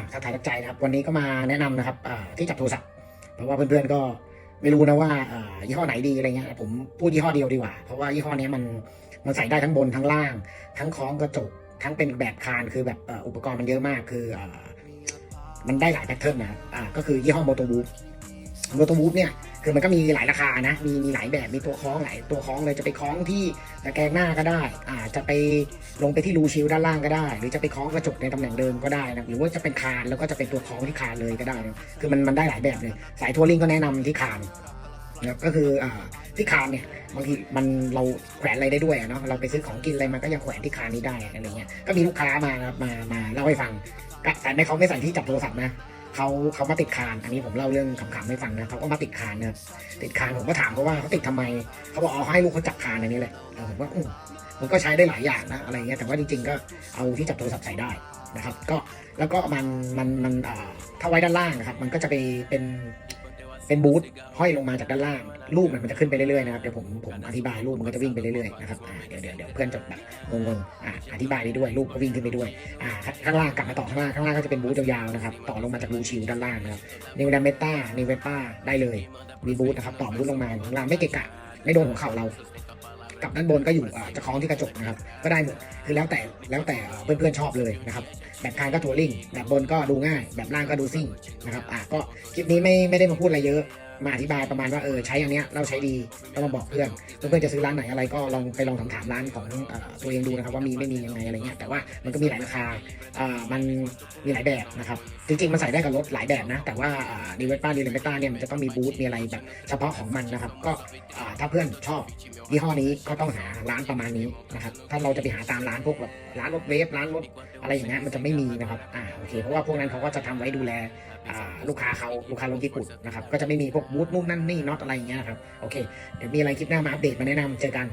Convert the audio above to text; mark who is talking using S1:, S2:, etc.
S1: อะถ้าถ่ายจากใจนะครับ วันนี้ก็มาแนะนำนะครับที่จับโทรศัพท์เพราะว่าเพื่อนๆก็ไม่รู้นะว่ายี่ห้อไหนดีอะไรเงี้ยผมพูดยี่ห้อเดียวดีกว่า เพราะว่ายี่ห้อนี้มันมันใส่ได้ทั้งบนทั้งล่าง ทั้งคล้องกระจกทั้งเป็นแบบคานคือแบบอุปกรณ์มันเยอะมากคือมันได้หลายแพทเทิร์นนะก็คือยี่ห้อโมโตบูฟโมโตบูฟเนี่ย คือมันก็มีหลายราคานะ มีมีหลายแบบมีตัวคล้องหลายตัวคล้องเลยจะไปคล้องที่ตะแกรงหน้าก็ได้อ่าจะไปลงไปที่รูชิลด้านล่างก็ได้ หรือจะไปคล้องกระจกในตำแหน่งเดิมก็ได้นะหรือว่าจะเป็นคานแล้วก็จะเป็นตัวคล้องที่คานเลยก็ได้นะคือมันมันได้หลายแบบเลย สายทัวริงก็แนะนำที่คานนะก็คืออ่าที่คานเนี่ยบางทีมันเราแขวนอะไรได้ด้วยเนาะเราไปซื้อของกินอะไรมาก็ยังแขวนที่คานนี้ได้อะไรเงี้ยก็มีลูกค้ามานะครับมามาเล่าให้ฟังแต่ไม่เขาไม่ใส่ที่จับโทรศัพท์นะ เขาเขามาติดคาน อันนี้ผมเล่าเรื่องขำๆให้ฟังนะเขาก็มาติดคานนะติดคานผมก็ถามเขาว่าเขาติดทำไมเขาบอกเอาให้ลูกเขาจับคานอันนี้แหละผมว่าอืมมันก็ใช้ได้หลายอย่างนะอะไรเงี้ยแต่ว่าจริงๆ ก็เอาที่จับโทรศัพท์ใส่ได้นะครับ ก็แล้วก็มันมันมันอ่าถ้าไว้ด้านล่างนะครับ มันก็จะไปเป็น เป็นบูทห้อยลงมาจากด้านล่าง รูปมันจะขึ้นไปเรื่อยๆนะครับเดี๋ยวผมผมอธิบายรูปมันก็จะวิ่งไปเรื่อยๆนะครับอ่าเดี๋ยวเดี๋ยวเดี๋ยวเพื่อนจะแบบงงๆอ่าอธิบายไปด้วยรูปก็วิ่งขึ้นไปด้วยอ่าข้างข้างล่างกลับมาต่อข้างล่างข้างล่างก็จะเป็นบูทยาวๆนะครับต่อลงมาจากรูชิลด้านล่างนะครับนิวดามเมต้านิวเวป้าได้เลยมีบูทนะครับต่อบูทลงมาข้างล่างไม่เกะกะไม่โดนหัวเข่าเรา กับด้านบนก็อยู่จะคล้องที่กระจกนะครับ ก็ได้หมดคือแล้วแต่แล้วแต่เพื่อนๆชอบเลยนะครับ แบบคานก็ทัวริงแบบบนก็ดูง่าย แบบล่างก็ดูซิ่งนะครับอะก็คลิปนี้ไม่ไม่ได้มาพูดอะไรเยอะ มาอธิบายประมาณว่าเออใช้อันเนี้ยเราใช้ดีก็มาบอกเพื่อนเพื่อนจะซื้อร้านไหนอะไรก็ลองไปลองถามถามร้านของตัวเองดูนะครับว่ามีไม่มียังไงอะไรเงี้ยแต่ว่ามันก็มีหลายราคาอ่ามันมีหลายแบบนะครับจริงๆมันใส่ได้กับรถหลายแบบนะแต่ว่าดีเวต้าดีเลนเวต้าเนี่ยมันจะต้องมีบูธมีอะไรแบบเฉพาะของมันนะครับก็อ่าถ้าเพื่อนชอบยี่ห้อนี้ก็ต้องหาร้านประมาณนี้นะครับถ้าเราจะไปหาตามร้านพวกแบบร้านรถเวฟร้านรถ อะไรอย่างเงี้ยมันจะไม่มีนะครับอ่าโอเคเพราะว่าพวกนั้นเขาก็จะทำไว้ดูแลอ่าลูกค้าเขาลูกค้ารถญี่ปุ่นนะครับก็จะไม่มีพวกบูธนู่นนั่นนี่น็อตอะไรอย่างเงี้ยนะครับโอเคเดี๋ยวมีอะไรคลิปหน้ามาอัปเดตมาแนะนำเจอกัน